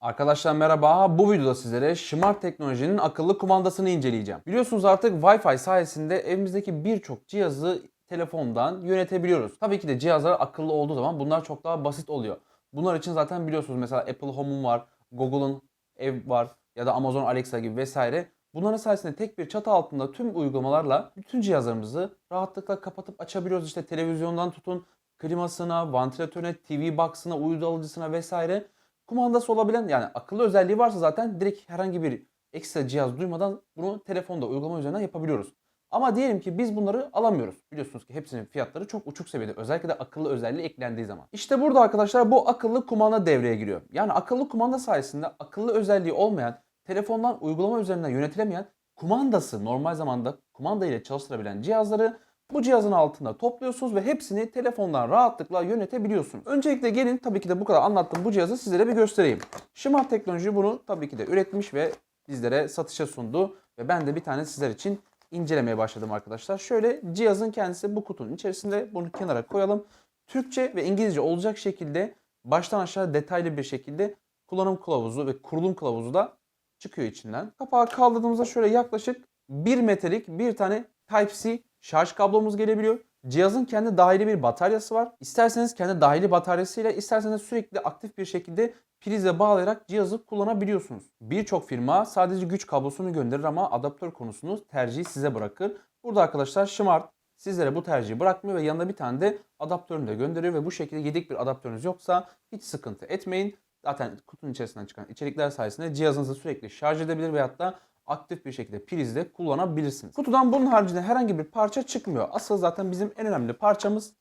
Arkadaşlar merhaba. Bu videoda sizlere Smart Teknoloji'nin akıllı kumandasını inceleyeceğim. Biliyorsunuz artık Wi-Fi sayesinde evimizdeki birçok cihazı telefondan yönetebiliyoruz. Tabii ki de cihazlar akıllı olduğu zaman bunlar çok daha basit oluyor. Bunlar için zaten biliyorsunuz mesela Apple Home'un var, Google'ın ev var ya da Amazon Alexa gibi vesaire. Bunların sayesinde tek bir çatı altında tüm uygulamalarla bütün cihazlarımızı rahatlıkla kapatıp açabiliyoruz. İşte televizyondan tutun klimasına, vantilatörüne, TV box'ına, uydu alıcısına vesaire kumandası olabilen yani akıllı özelliği varsa zaten direkt herhangi bir ekstra cihaz duymadan bunu telefonda uygulama üzerinden yapabiliyoruz. Ama diyelim ki biz bunları alamıyoruz. Biliyorsunuz ki hepsinin fiyatları çok uçuk seviyede. Özellikle de akıllı özelliği eklendiği zaman. İşte burada arkadaşlar bu akıllı kumanda devreye giriyor. Yani akıllı kumanda sayesinde akıllı özelliği olmayan, telefondan uygulama üzerinden yönetilemeyen kumandası normal zamanda kumanda ile çalıştırabilen cihazları bu cihazın altında topluyorsunuz ve hepsini telefondan rahatlıkla yönetebiliyorsunuz. Öncelikle gelin tabii ki de bu kadar anlattığım bu cihazı sizlere bir göstereyim. Smart Teknoloji bunu tabii ki de üretmiş ve bizlere satışa sundu. Ve ben de bir tane sizler için incelemeye başladım arkadaşlar. Şöyle cihazın kendisi bu kutunun içerisinde bunu kenara koyalım. Türkçe ve İngilizce olacak şekilde baştan aşağı detaylı bir şekilde kullanım kılavuzu ve kurulum kılavuzu da çıkıyor içinden. Kapağı kaldırdığımızda şöyle yaklaşık 1 metrelik bir tane Type-C şarj kablomuz gelebiliyor. Cihazın kendi dahili bir bataryası var. İsterseniz kendi dahili bataryasıyla isterseniz sürekli aktif bir şekilde prize bağlayarak cihazı kullanabiliyorsunuz. Birçok firma sadece güç kablosunu gönderir ama adaptör konusunu tercihi size bırakır. Burada arkadaşlar Smart sizlere bu tercihi bırakmıyor ve yanında bir tane de adaptörünü de gönderiyor ve bu şekilde yedek bir adaptörünüz yoksa hiç sıkıntı etmeyin. Zaten kutunun içerisinden çıkan içerikler sayesinde cihazınızı sürekli şarj edebilir veyahut da aktif bir şekilde prizde kullanabilirsiniz. Kutudan bunun haricinde herhangi bir parça çıkmıyor. Asıl zaten bizim en önemli parçamız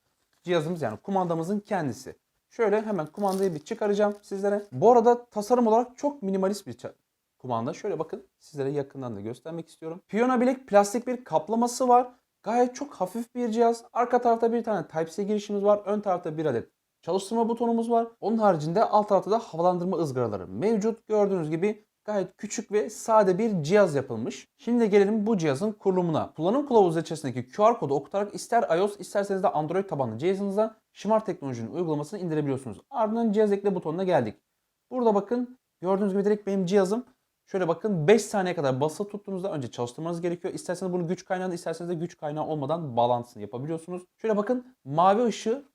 cihazımız yani kumandamızın kendisi. Şöyle hemen kumandayı bir çıkaracağım sizlere. Bu arada tasarım olarak çok minimalist bir kumanda. Şöyle bakın sizlere yakından da göstermek istiyorum. Piyano bilek plastik bir kaplaması var. Gayet çok hafif bir cihaz. Arka tarafta bir tane Type-C girişimiz var. Ön tarafta bir adet çalıştırma butonumuz var. Onun haricinde alt tarafta da havalandırma ızgaraları mevcut. Gördüğünüz gibi gayet küçük ve sade bir cihaz yapılmış. Şimdi gelelim bu cihazın kurulumuna. Kullanım kılavuzu içerisindeki QR kodu okutarak ister iOS isterseniz de Android tabanlı cihazınıza Smart Teknoloji'nin uygulamasını indirebiliyorsunuz. Ardından cihaz ekle butonuna geldik. Burada bakın gördüğünüz gibi direkt benim cihazım Şöyle bakın 5 saniye kadar basılı tuttuğunuzda önce çalıştırmanız gerekiyor. İsterseniz bunu güç kaynağını isterseniz de güç kaynağı olmadan bağlantısını yapabiliyorsunuz. Şöyle bakın mavi ışığı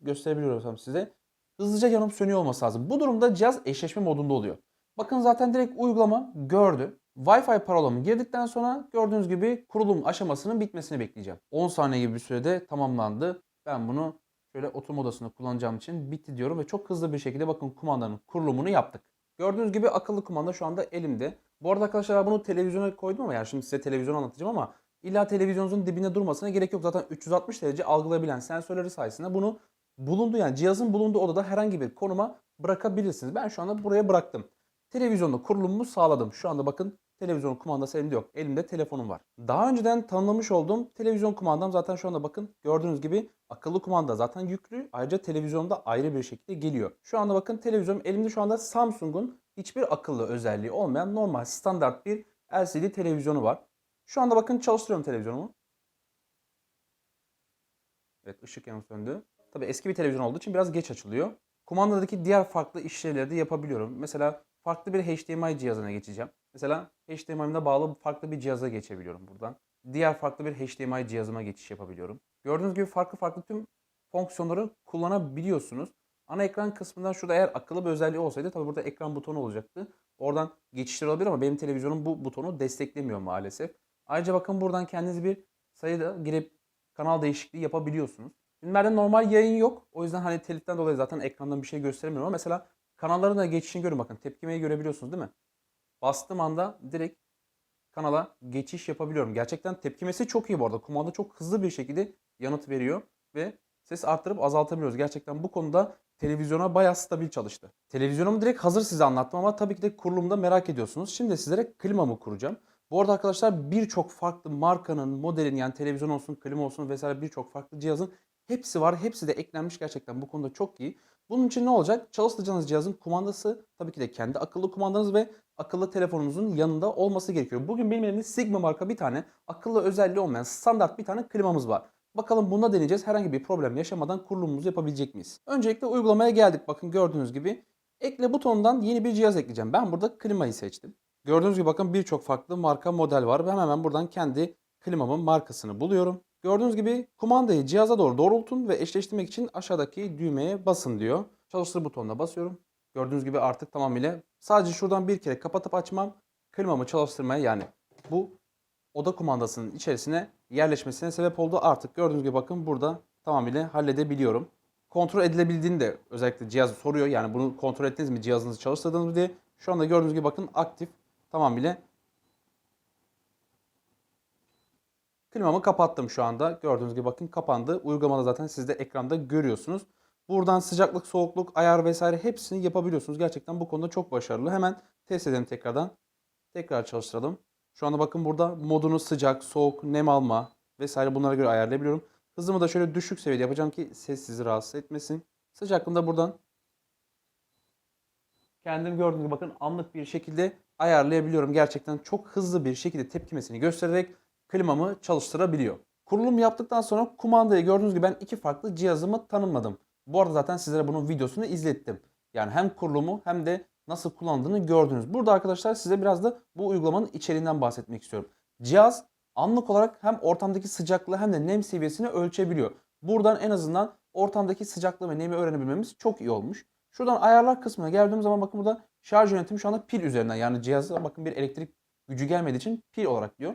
gösterebiliyorum size. Hızlıca yanıp sönüyor olması lazım. Bu durumda cihaz eşleşme modunda oluyor. Bakın zaten direkt uygulama gördü. Wi-Fi parolamı girdikten sonra gördüğünüz gibi kurulum aşamasının bitmesini bekleyeceğim. 10 saniye gibi bir sürede tamamlandı. Ben bunu şöyle oturma odasında kullanacağım için bitti diyorum ve çok hızlı bir şekilde bakın kumandanın kurulumunu yaptık. Gördüğünüz gibi akıllı kumanda şu anda elimde. Bu arada arkadaşlar bunu televizyona koydum ama yani şimdi size televizyon anlatacağım ama illa televizyonunuzun dibine durmasına gerek yok. Zaten 360 derece algılayabilen sensörleri sayesinde bunu bulunduğu yani cihazın bulunduğu odada herhangi bir konuma bırakabilirsiniz. Ben şu anda buraya bıraktım. Televizyonda kurulumumu sağladım. Şu anda bakın televizyon kumandası elimde yok. Elimde telefonum var. Daha önceden tanımlamış olduğum televizyon kumandam zaten şu anda bakın gördüğünüz gibi akıllı kumanda zaten yüklü. Ayrıca televizyonda ayrı bir şekilde geliyor. Şu anda bakın televizyon elimde şu anda Samsung'un hiçbir akıllı özelliği olmayan normal standart bir LCD televizyonu var. Şu anda bakın çalıştırıyorum televizyonumu. Evet ışık yanıp söndü. Tabii eski bir televizyon olduğu için biraz geç açılıyor. Kumandadaki diğer farklı işlevleri de yapabiliyorum. Mesela farklı bir HDMI cihazına geçeceğim. Mesela HDMI'mde bağlı farklı bir cihaza geçebiliyorum buradan. Diğer farklı bir HDMI cihazıma geçiş yapabiliyorum. Gördüğünüz gibi farklı farklı tüm fonksiyonları kullanabiliyorsunuz. Ana ekran kısmından şurada eğer akıllı bir özelliği olsaydı tabii burada ekran butonu olacaktı. Oradan geçişler olabilir ama benim televizyonum bu butonu desteklemiyor maalesef. Ayrıca bakın buradan kendiniz bir sayıda girip kanal değişikliği yapabiliyorsunuz. Filmlerde normal yayın yok. O yüzden hani teliften dolayı zaten ekrandan bir şey gösteremiyorum ama mesela kanalların da geçişini görün bakın. Tepkimeyi görebiliyorsunuz değil mi? Bastığım anda direkt kanala geçiş yapabiliyorum. Gerçekten tepkimesi çok iyi bu arada. Kumanda çok hızlı bir şekilde yanıt veriyor ve ses arttırıp azaltabiliyoruz. Gerçekten bu konuda televizyona bayağı stabil çalıştı. Televizyonumu direkt hazır size anlattım ama tabii ki de kurulumda merak ediyorsunuz. Şimdi sizlere klimamı kuracağım. Bu arada arkadaşlar birçok farklı markanın, modelin yani televizyon olsun, klima olsun vesaire birçok farklı cihazın hepsi var. Hepsi de eklenmiş gerçekten bu konuda çok iyi. Bunun için ne olacak? Çalıştıracağınız cihazın kumandası tabii ki de kendi akıllı kumandanız ve akıllı telefonunuzun yanında olması gerekiyor. Bugün benim elimde Sigma marka bir tane akıllı özelliği olmayan standart bir tane klimamız var. Bakalım bunda deneyeceğiz. Herhangi bir problem yaşamadan kurulumumuzu yapabilecek miyiz? Öncelikle uygulamaya geldik. Bakın gördüğünüz gibi Ekle butonundan yeni bir cihaz ekleyeceğim. Ben burada klimayı seçtim. Gördüğünüz gibi bakın birçok farklı marka model var. Ben hemen buradan kendi klimamın markasını buluyorum. Gördüğünüz gibi kumandayı cihaza doğru doğrultun ve eşleştirmek için aşağıdaki düğmeye basın diyor. Çalıştır butonuna basıyorum. Gördüğünüz gibi artık tamamıyla sadece şuradan bir kere kapatıp açmam klimamı çalıştırmaya yani bu oda kumandasının içerisine yerleşmesine sebep oldu. Artık gördüğünüz gibi bakın burada tamamıyla halledebiliyorum. Kontrol edilebildiğini de özellikle cihaz soruyor. Yani bunu kontrol ettiniz mi cihazınızı çalıştırdınız mı diye. Şu anda gördüğünüz gibi bakın aktif tamamıyla Klimamı kapattım şu anda. Gördüğünüz gibi bakın kapandı. Uygulamada zaten siz de ekranda görüyorsunuz. Buradan sıcaklık, soğukluk, ayar vesaire hepsini yapabiliyorsunuz. Gerçekten bu konuda çok başarılı. Hemen test edelim tekrardan. Tekrar çalıştıralım. Şu anda bakın burada modunu sıcak, soğuk, nem alma vesaire bunlara göre ayarlayabiliyorum. Hızımı da şöyle düşük seviyede yapacağım ki ses sizi rahatsız etmesin. Sıcaklığını da buradan kendim gördüğünüz gibi bakın anlık bir şekilde ayarlayabiliyorum. Gerçekten çok hızlı bir şekilde tepkimesini göstererek klimamı çalıştırabiliyor. Kurulum yaptıktan sonra kumandayı gördüğünüz gibi ben iki farklı cihazımı tanımladım. Bu arada zaten sizlere bunun videosunu izlettim. Yani hem kurulumu hem de nasıl kullandığını gördünüz. Burada arkadaşlar size biraz da bu uygulamanın içeriğinden bahsetmek istiyorum. Cihaz anlık olarak hem ortamdaki sıcaklığı hem de nem seviyesini ölçebiliyor. Buradan en azından ortamdaki sıcaklığı ve nemi öğrenebilmemiz çok iyi olmuş. Şuradan ayarlar kısmına geldiğim zaman bakın burada şarj yönetimi şu anda pil üzerinden. Yani cihaza bakın bir elektrik gücü gelmediği için pil olarak diyor.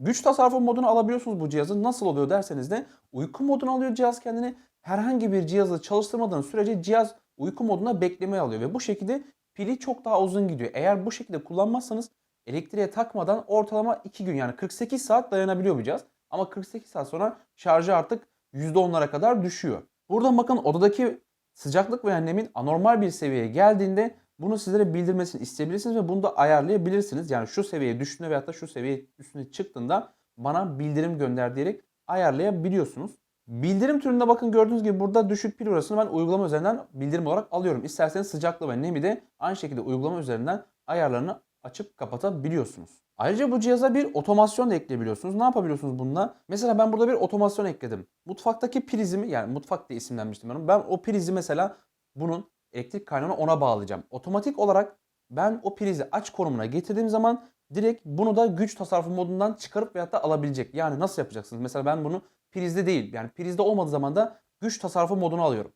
Güç tasarrufu modunu alabiliyorsunuz bu cihazın. Nasıl oluyor derseniz de uyku modunu alıyor cihaz kendini. Herhangi bir cihazı çalıştırmadığınız sürece cihaz uyku moduna beklemeye alıyor ve bu şekilde pili çok daha uzun gidiyor. Eğer bu şekilde kullanmazsanız elektriğe takmadan ortalama 2 gün yani 48 saat dayanabiliyor bu cihaz. Ama 48 saat sonra şarjı artık %10'lara kadar düşüyor. Buradan bakın odadaki sıcaklık veya nemin anormal bir seviyeye geldiğinde bunu sizlere bildirmesini isteyebilirsiniz ve bunu da ayarlayabilirsiniz. Yani şu seviyeye düştüğünde veyahut da şu seviye üstüne çıktığında bana bildirim gönder diyerek ayarlayabiliyorsunuz. Bildirim türünde bakın gördüğünüz gibi burada düşük pil orasını ben uygulama üzerinden bildirim olarak alıyorum. İsterseniz sıcaklığı ve nemi de aynı şekilde uygulama üzerinden ayarlarını açıp kapatabiliyorsunuz. Ayrıca bu cihaza bir otomasyon da ekleyebiliyorsunuz. Ne yapabiliyorsunuz bununla? Mesela ben burada bir otomasyon ekledim. Mutfaktaki prizimi yani mutfak diye isimlenmiştim ben. Ben o prizi mesela bunun elektrik kaynağını ona bağlayacağım. Otomatik olarak ben o prizi aç konumuna getirdiğim zaman direkt bunu da güç tasarrufu modundan çıkarıp veyahut da alabilecek. Yani nasıl yapacaksınız? Mesela ben bunu prizde değil yani prizde olmadığı zaman da güç tasarrufu modunu alıyorum.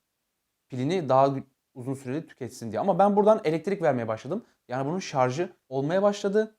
Pilini daha uzun süreli tüketsin diye. Ama ben buradan elektrik vermeye başladım. Yani bunun şarjı olmaya başladı.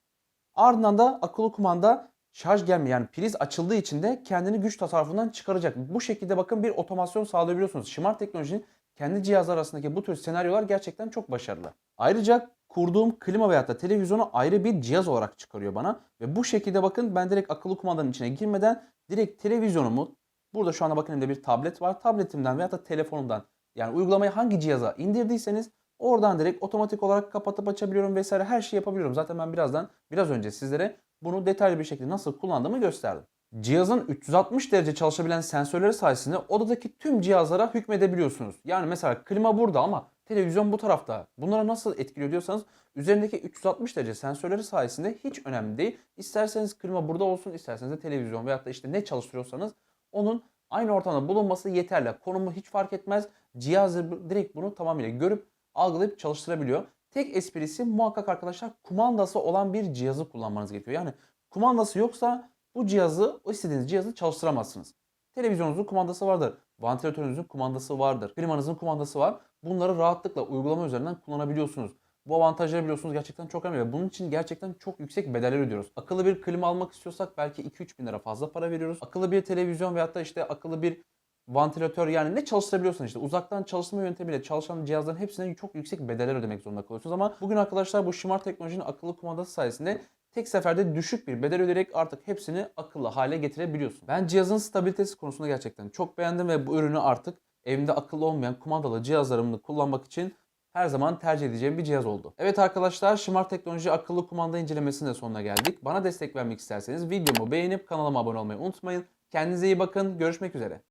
Ardından da akıllı kumanda şarj gelmiyor. Yani priz açıldığı için de kendini güç tasarrufundan çıkaracak. Bu şekilde bakın bir otomasyon sağlayabiliyorsunuz. Smart teknolojinin kendi cihazlar arasındaki bu tür senaryolar gerçekten çok başarılı. Ayrıca kurduğum klima veyahut da televizyonu ayrı bir cihaz olarak çıkarıyor bana. Ve bu şekilde bakın ben direkt akıllı kumandanın içine girmeden direkt televizyonumu burada şu anda bakın elimde bir tablet var. Tabletimden veyahut da telefonumdan yani uygulamayı hangi cihaza indirdiyseniz oradan direkt otomatik olarak kapatıp açabiliyorum vesaire her şeyi yapabiliyorum. Zaten ben birazdan biraz önce sizlere bunu detaylı bir şekilde nasıl kullandığımı gösterdim. Cihazın 360 derece çalışabilen sensörleri sayesinde odadaki tüm cihazlara hükmedebiliyorsunuz. Yani mesela klima burada ama televizyon bu tarafta. Bunlara nasıl etkiliyor diyorsanız üzerindeki 360 derece sensörleri sayesinde hiç önemli değil. İsterseniz klima burada olsun, isterseniz de televizyon veyahut da işte ne çalıştırıyorsanız onun aynı ortamda bulunması yeterli. Konumu hiç fark etmez. Cihaz direkt bunu tamamıyla görüp algılayıp çalıştırabiliyor. Tek esprisi muhakkak arkadaşlar kumandası olan bir cihazı kullanmanız gerekiyor. Yani kumandası yoksa bu cihazı, o istediğiniz cihazı çalıştıramazsınız. Televizyonunuzun kumandası vardır. Vantilatörünüzün kumandası vardır. Klimanızın kumandası var. Bunları rahatlıkla uygulama üzerinden kullanabiliyorsunuz. Bu avantajları biliyorsunuz gerçekten çok önemli. Bunun için gerçekten çok yüksek bedeller ödüyoruz. Akıllı bir klima almak istiyorsak belki 2-3 bin lira fazla para veriyoruz. Akıllı bir televizyon veyahut da işte akıllı bir vantilatör yani ne çalıştırabiliyorsan işte uzaktan çalışma yöntemiyle çalışan cihazların hepsine çok yüksek bedeller ödemek zorunda kalıyorsunuz. Ama bugün arkadaşlar bu Smart teknolojinin akıllı kumandası sayesinde tek seferde düşük bir bedel ödeyerek artık hepsini akıllı hale getirebiliyorsun. Ben cihazın stabilitesi konusunda gerçekten çok beğendim ve bu ürünü artık evimde akıllı olmayan kumandalı cihazlarımı kullanmak için her zaman tercih edeceğim bir cihaz oldu. Evet arkadaşlar Smart Teknoloji akıllı kumanda incelemesinin de sonuna geldik. Bana destek vermek isterseniz videomu beğenip kanalıma abone olmayı unutmayın. Kendinize iyi bakın. Görüşmek üzere.